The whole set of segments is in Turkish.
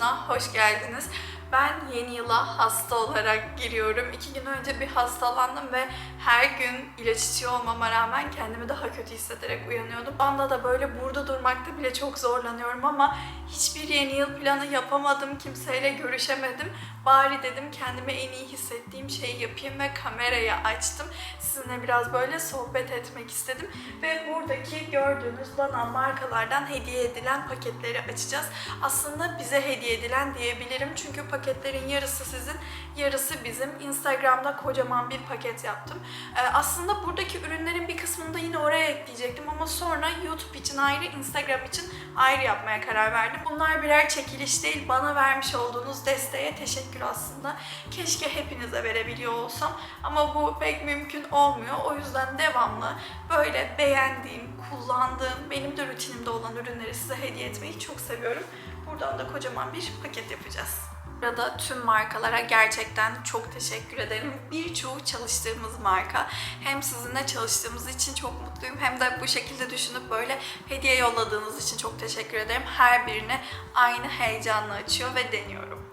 Videosuna hoş geldiniz. Ben yeni yıla hasta olarak giriyorum. İki gün önce bir hastalandım ve her gün ilaç içiyor olmama rağmen kendimi daha kötü hissederek uyanıyordum. Bu anda da böyle burada durmakta bile çok zorlanıyorum ama hiçbir yeni yıl planı yapamadım. Kimseyle görüşemedim. Bari dedim kendimi en iyi hissettiğim şeyi yapayım ve kamerayı açtım. Sizinle biraz böyle sohbet etmek istedim. Ve buradaki gördüğünüz bana markalardan hediye edilen paketleri açacağız. Aslında bize hediye edilen diyebilirim. Çünkü paketlerin yarısı sizin, yarısı bizim. Instagram'da kocaman bir paket yaptım. Ee, aslında buradaki ürünlerin bir kısmını da yine oraya ekleyecektim ama sonra YouTube için ayrı, Instagram için ayrı yapmaya karar verdim. Bunlar birer çekiliş değil, bana vermiş olduğunuz desteğe teşekkür aslında. Keşke hepinize verebiliyor olsam ama bu pek mümkün olmuyor. O yüzden devamlı böyle beğendiğim, kullandığım, benim de rutinimde olan ürünleri size hediye etmeyi çok seviyorum. Buradan da kocaman bir paket yapacağız. Burada tüm markalara gerçekten çok teşekkür ederim. Birçoğu çalıştığımız marka. Hem sizinle çalıştığımız için çok mutluyum hem de bu şekilde düşünüp böyle hediye yolladığınız için çok teşekkür ederim. Her birini aynı heyecanla açıyor ve deniyorum.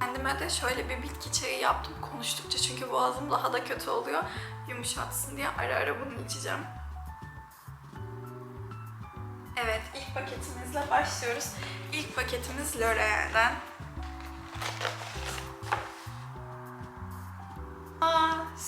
Kendime de şöyle bir bitki çayı yaptım konuştukça çünkü boğazım daha da kötü oluyor. Yumuşatsın diye ara ara bunu içeceğim. Evet, ilk paketimizle başlıyoruz. İlk paketimiz L'Oreal'den.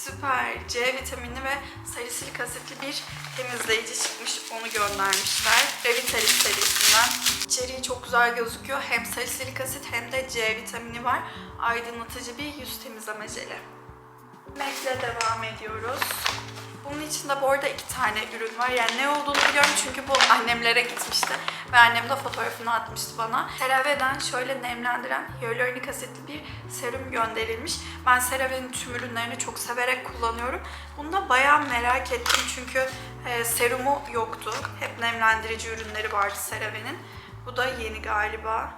Süper. C vitamini ve salisilik asitli bir temizleyici çıkmış. Onu göndermişler. Revitalis serisinden. İçeriği çok güzel gözüküyor. Hem salisilik asit hem de C vitamini var. Aydınlatıcı bir yüz temizleme jeli. Mac'le devam ediyoruz. Bunun içinde bu arada iki tane ürün var. Yani ne olduğunu biliyorum çünkü bu annemlere gitmişti. Ve annem de fotoğrafını atmıştı bana. CeraVe'den şöyle nemlendiren hyaluronik asitli bir serum gönderilmiş. Ben CeraVe'nin tüm ürünlerini çok severek kullanıyorum. Bunu da bayağı merak ettim çünkü e, serumu yoktu. Hep nemlendirici ürünleri vardı CeraVe'nin. Bu da yeni galiba.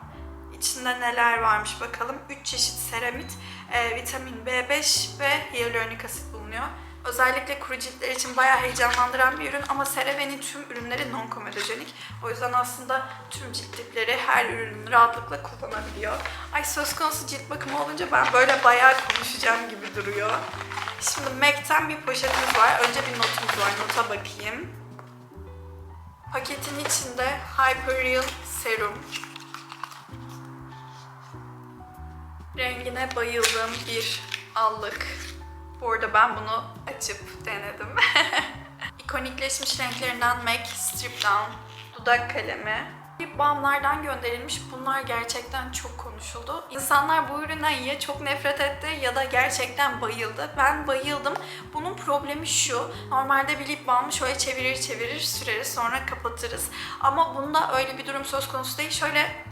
İçinde neler varmış bakalım. 3 çeşit seramit, e, vitamin B5 ve hyaluronik asit bulunuyor. Özellikle kuru ciltler için bayağı heyecanlandıran bir ürün ama CeraVe'nin tüm ürünleri non-komedojenik. O yüzden aslında tüm cilt tipleri her ürünü rahatlıkla kullanabiliyor. Ay söz konusu cilt bakımı olunca ben böyle bayağı konuşacağım gibi duruyor. Şimdi MAC'ten bir poşetimiz var. Önce bir notumuz var. Nota bakayım. Paketin içinde Hyperreal Serum. Rengine bayıldığım bir allık. Bu arada ben bunu açıp denedim. İkonikleşmiş renklerinden MAC Strip Down dudak kalemi. Lip balmlardan gönderilmiş. Bunlar gerçekten çok konuşuldu. İnsanlar bu üründen ya çok nefret etti ya da gerçekten bayıldı. Ben bayıldım. Bunun problemi şu. Normalde bir lip balmı şöyle çevirir çevirir süreriz sonra kapatırız. Ama bunda öyle bir durum söz konusu değil. Şöyle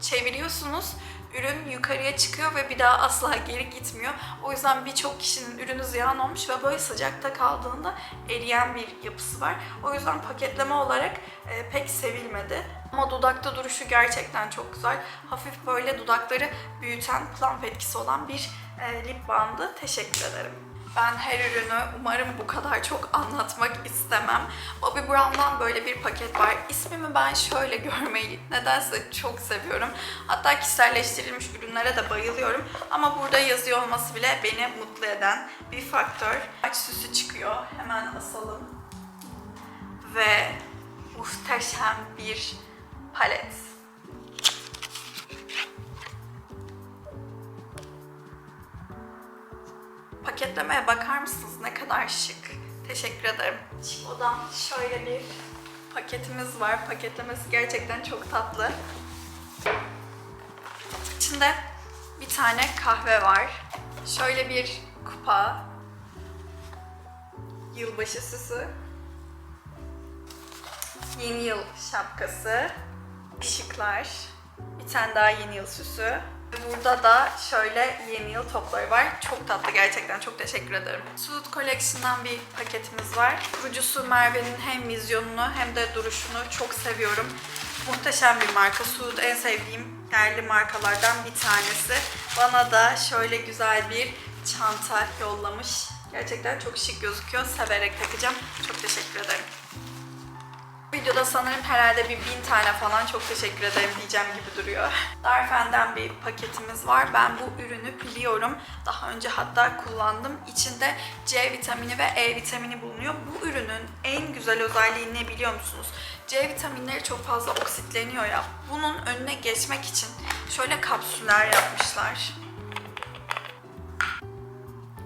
çeviriyorsunuz ürün yukarıya çıkıyor ve bir daha asla geri gitmiyor. O yüzden birçok kişinin ürünü ziyan olmuş ve böyle sıcakta kaldığında eriyen bir yapısı var. O yüzden paketleme olarak e, pek sevilmedi. Ama dudakta duruşu gerçekten çok güzel. Hafif böyle dudakları büyüten plump etkisi olan bir e, lip bandı. Teşekkür ederim. Ben her ürünü umarım bu kadar çok anlatmak istemem. Bobbi Brown'dan böyle bir paket var. İsmimi ben şöyle görmeyi nedense çok seviyorum. Hatta kişiselleştirilmiş ürünlere de bayılıyorum. Ama burada yazıyor olması bile beni mutlu eden bir faktör. Aç süsü çıkıyor. Hemen asalım. Ve muhteşem bir palet. Paketlemeye bakar mısınız? Ne kadar şık. Teşekkür ederim. Odan şöyle bir paketimiz var. Paketlemesi gerçekten çok tatlı. İçinde bir tane kahve var. Şöyle bir kupa. Yılbaşı süsü. Yeni yıl şapkası. Işıklar. Bir tane daha yeni yıl süsü. Burada da şöyle yeni yıl topları var. Çok tatlı gerçekten. Çok teşekkür ederim. Suit Collection'dan bir paketimiz var. Kurucusu Merve'nin hem vizyonunu hem de duruşunu çok seviyorum. Muhteşem bir marka. Suit en sevdiğim değerli markalardan bir tanesi. Bana da şöyle güzel bir çanta yollamış. Gerçekten çok şık gözüküyor. Severek takacağım. Çok teşekkür ederim. Videoda sanırım herhalde bir bin tane falan çok teşekkür ederim diyeceğim gibi duruyor. Darfen'den bir paketimiz var. Ben bu ürünü biliyorum. Daha önce hatta kullandım. İçinde C vitamini ve E vitamini bulunuyor. Bu ürünün en güzel özelliği ne biliyor musunuz? C vitaminleri çok fazla oksitleniyor ya. Bunun önüne geçmek için şöyle kapsüller yapmışlar.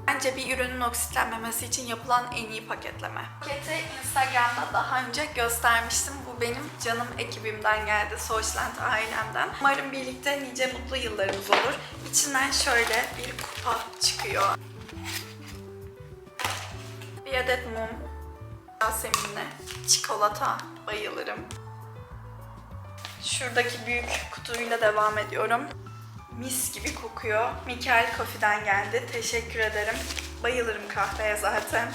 Bence bir ürünün oksitlenmemesi için yapılan en iyi paketleme. Paketi Instagram'da daha önce göstermiştim. Bu benim canım ekibimden geldi. Sourceland ailemden. Umarım birlikte nice mutlu yıllarımız olur. İçinden şöyle bir kupa çıkıyor. Bir adet mum. Yasemin'le. Çikolata. Bayılırım. Şuradaki büyük kutuyla devam ediyorum. Mis gibi kokuyor. Mikael Coffee'den geldi. Teşekkür ederim. Bayılırım kahveye zaten.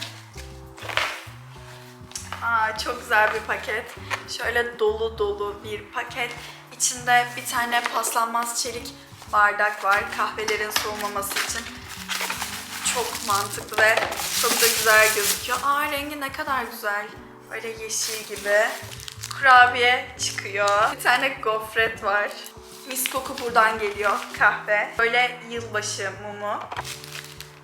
Aa, çok güzel bir paket. Şöyle dolu dolu bir paket. İçinde bir tane paslanmaz çelik bardak var kahvelerin soğumaması için. Çok mantıklı ve çok da güzel gözüküyor. Aa rengi ne kadar güzel. Böyle yeşil gibi. Kurabiye çıkıyor. Bir tane gofret var. Mis koku buradan geliyor. Kahve. Böyle yılbaşı mumu.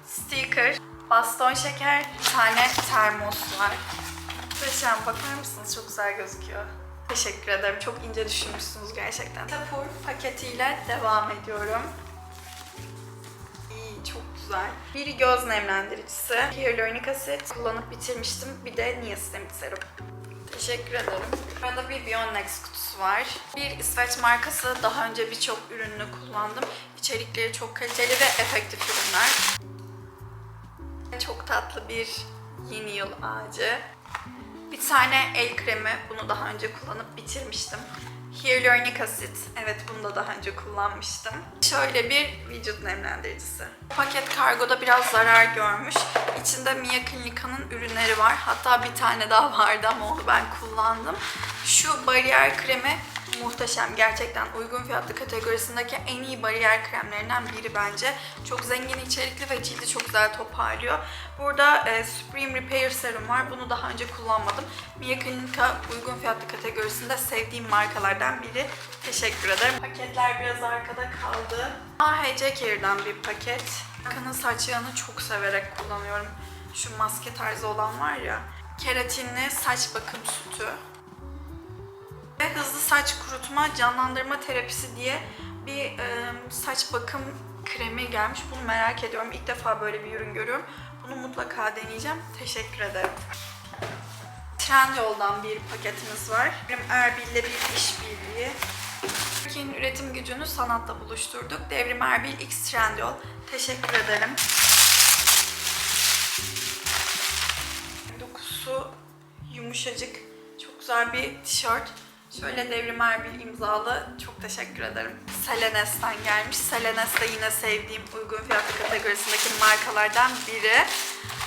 Sticker. Baston şeker. Bir tane termos var. Muhteşem. Bakar mısınız? Çok güzel gözüküyor. Teşekkür ederim. Çok ince düşünmüşsünüz gerçekten. Tapur paketiyle devam ediyorum. İyi, çok güzel. Bir göz nemlendiricisi. Hyaluronic Acid kullanıp bitirmiştim. Bir de Niacinamide serum. Teşekkür ederim. Burada bir Bionex kutusu var. Bir İsveç markası. Daha önce birçok ürününü kullandım. İçerikleri çok kaliteli ve efektif ürünler. Çok tatlı bir yeni yıl ağacı. Bir tane el kremi. Bunu daha önce kullanıp bitirmiştim. Hyaluronic Acid. Evet bunu da daha önce kullanmıştım. Şöyle bir vücut nemlendiricisi. Paket kargoda biraz zarar görmüş. İçinde Mia Clinica'nın ürünleri var. Hatta bir tane daha vardı ama onu ben kullandım. Şu bariyer kremi muhteşem. Gerçekten uygun fiyatlı kategorisindeki en iyi bariyer kremlerinden biri bence. Çok zengin içerikli ve cildi çok güzel toparlıyor. Burada e, Supreme Repair Serum var. Bunu daha önce kullanmadım. Mia Clinica uygun fiyatlı kategorisinde sevdiğim markalardan biri. Teşekkür ederim. Paketler biraz arkada kaldı. AHC Care'dan bir paket. Markanın saç yağını çok severek kullanıyorum. Şu maske tarzı olan var ya. Keratinli saç bakım sütü. Ve hızlı saç kurutma, canlandırma terapisi diye bir e, saç bakım kremi gelmiş. Bunu merak ediyorum. İlk defa böyle bir ürün görüyorum. Bunu mutlaka deneyeceğim. Teşekkür ederim. Trendyol'dan bir paketimiz var. Benim Erbil'le bir işbirliği. Türkiye'nin üretim gücünü sanatla buluşturduk. Devrim Erbil X Trendyol. Teşekkür ederim. Dokusu yumuşacık. Çok güzel bir tişört. Şöyle Devrim Erbil imzalı. Çok teşekkür ederim. Selenes'ten gelmiş. Selenes de yine sevdiğim uygun fiyatlı kategorisindeki markalardan biri.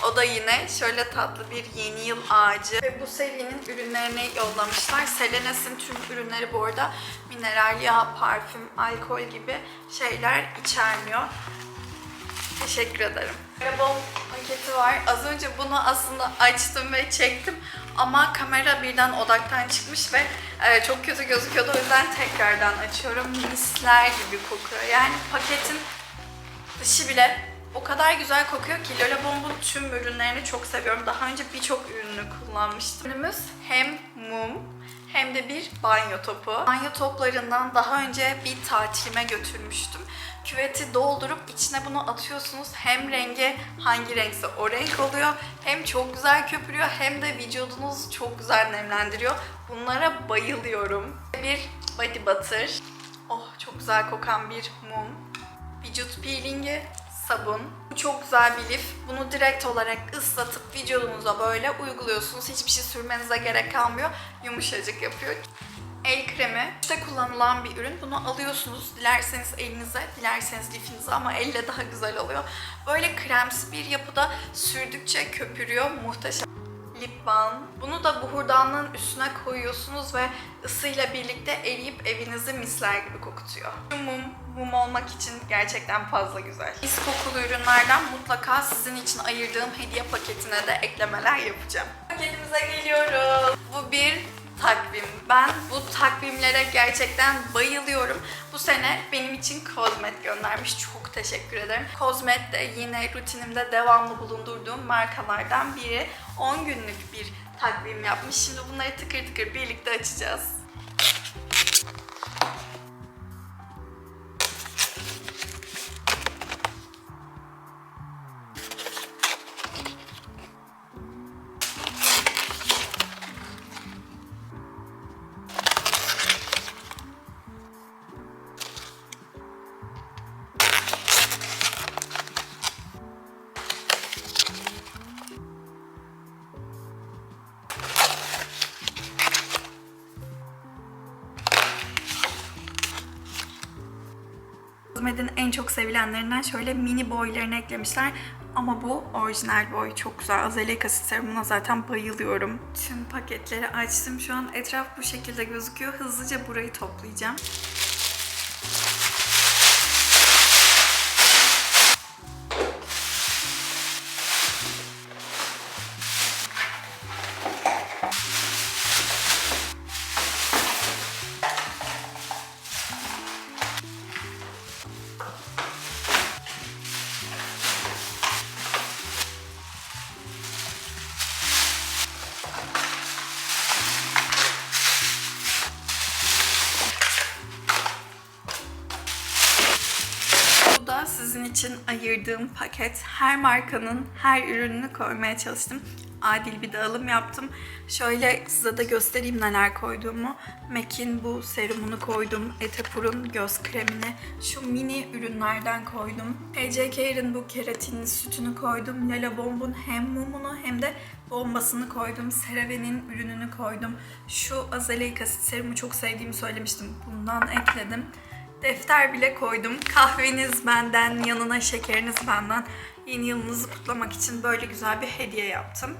O da yine şöyle tatlı bir yeni yıl ağacı. Ve bu serinin ürünlerini yollamışlar. Selenes'in tüm ürünleri bu arada mineral yağ, parfüm, alkol gibi şeyler içermiyor. Teşekkür ederim. Arabam paketi var. Az önce bunu aslında açtım ve çektim. Ama kamera birden odaktan çıkmış ve e, çok kötü gözüküyordu. O yüzden tekrardan açıyorum. Misler gibi kokuyor. Yani paketin dışı bile o kadar güzel kokuyor ki Lola Bomb'un tüm ürünlerini çok seviyorum. Daha önce birçok ürünü kullanmıştım. Ürünümüz hem mum hem de bir banyo topu. Banyo toplarından daha önce bir tatilime götürmüştüm. Küveti doldurup içine bunu atıyorsunuz. Hem rengi hangi renkse o renk oluyor. Hem çok güzel köpürüyor hem de vücudunuzu çok güzel nemlendiriyor. Bunlara bayılıyorum. Bir body butter. Oh çok güzel kokan bir mum. Vücut peelingi, sabun. Bu çok güzel bir lif. Bunu direkt olarak ıslatıp vücudunuza böyle uyguluyorsunuz. Hiçbir şey sürmenize gerek kalmıyor. Yumuşacık yapıyor. El kremi. İşte kullanılan bir ürün. Bunu alıyorsunuz. Dilerseniz elinize, dilerseniz lifinize ama elle daha güzel oluyor. Böyle kremsi bir yapıda sürdükçe köpürüyor. Muhteşem. Lip balm. Bunu da buhurdanlığın üstüne koyuyorsunuz ve ısıyla birlikte eriyip evinizi misler gibi kokutuyor. Mum, mum olmak için gerçekten fazla güzel. Mis kokulu ürünlerden mutlaka sizin için ayırdığım hediye paketine de eklemeler yapacağım. Paketimize geliyoruz. Bu bir takvim. Ben bu takvimlere gerçekten bayılıyorum. Bu sene benim için Kozmet göndermiş. Çok teşekkür ederim. Kozmet de yine rutinimde devamlı bulundurduğum markalardan biri. 10 günlük bir takvim yapmış. Şimdi bunları tıkır tıkır birlikte açacağız. En çok sevilenlerinden şöyle mini boylarını eklemişler. Ama bu orijinal boy. Çok güzel. Azelik asit serumuna zaten bayılıyorum. Tüm paketleri açtım. Şu an etraf bu şekilde gözüküyor. Hızlıca burayı toplayacağım. İçin ayırdığım paket. Her markanın her ürününü koymaya çalıştım. Adil bir dağılım yaptım. Şöyle size de göstereyim neler koyduğumu. MAC'in bu serumunu koydum. Etapur'un göz kremini. Şu mini ürünlerden koydum. HC Care'in bu keratin sütünü koydum. Lala Bomb'un hem mumunu hem de bombasını koydum. CeraVe'nin ürününü koydum. Şu azelaic asit serumu çok sevdiğimi söylemiştim. Bundan ekledim. Defter bile koydum. Kahveniz benden, yanına şekeriniz benden. Yeni yılınızı kutlamak için böyle güzel bir hediye yaptım.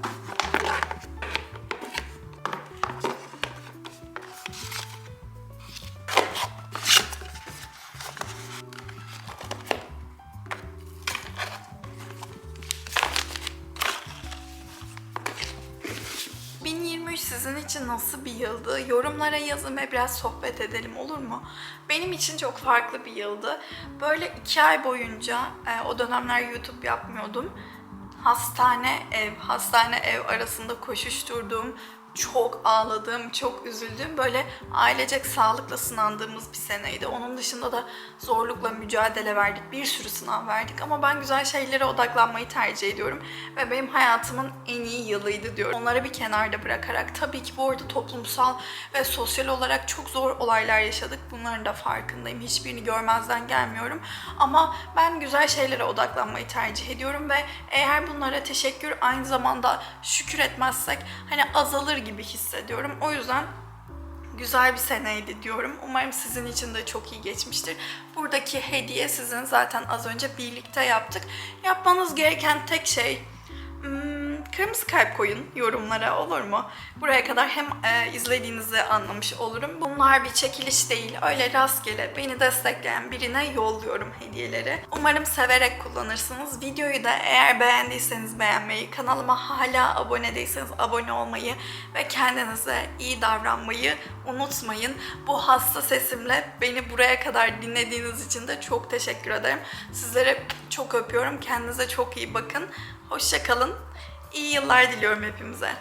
Sizin için nasıl bir yıldı? Yorumlara yazın ve biraz sohbet edelim olur mu? Benim için çok farklı bir yıldı. Böyle iki ay boyunca, e, o dönemler YouTube yapmıyordum. Hastane ev, hastane ev arasında koşuşturduğum, çok ağladığım, çok üzüldüğüm, böyle ailecek sağlıkla sınandığımız bir seneydi. Onun dışında da zorlukla mücadele verdik, bir sürü sınav verdik ama ben güzel şeylere odaklanmayı tercih ediyorum ve benim hayatımın en iyi yılıydı diyorum. Onları bir kenarda bırakarak tabii ki bu arada toplumsal ve sosyal olarak çok zor olaylar yaşadık. Bunların da farkındayım. Hiçbirini görmezden gelmiyorum. Ama ben güzel şeylere odaklanmayı tercih ediyorum ve eğer bunlara teşekkür aynı zamanda şükür etmezsek hani azalır gibi hissediyorum. O yüzden güzel bir seneydi diyorum. Umarım sizin için de çok iyi geçmiştir. Buradaki hediye sizin zaten az önce birlikte yaptık. Yapmanız gereken tek şey kırmızı kalp koyun yorumlara olur mu? Buraya kadar hem e, izlediğinizi anlamış olurum. Bunlar bir çekiliş değil. Öyle rastgele beni destekleyen birine yolluyorum hediyeleri. Umarım severek kullanırsınız. Videoyu da eğer beğendiyseniz beğenmeyi, kanalıma hala abone değilseniz abone olmayı ve kendinize iyi davranmayı unutmayın. Bu hasta sesimle beni buraya kadar dinlediğiniz için de çok teşekkür ederim. Sizlere çok öpüyorum. Kendinize çok iyi bakın. Hoşça kalın. İyi yıllar diliyorum hepimize.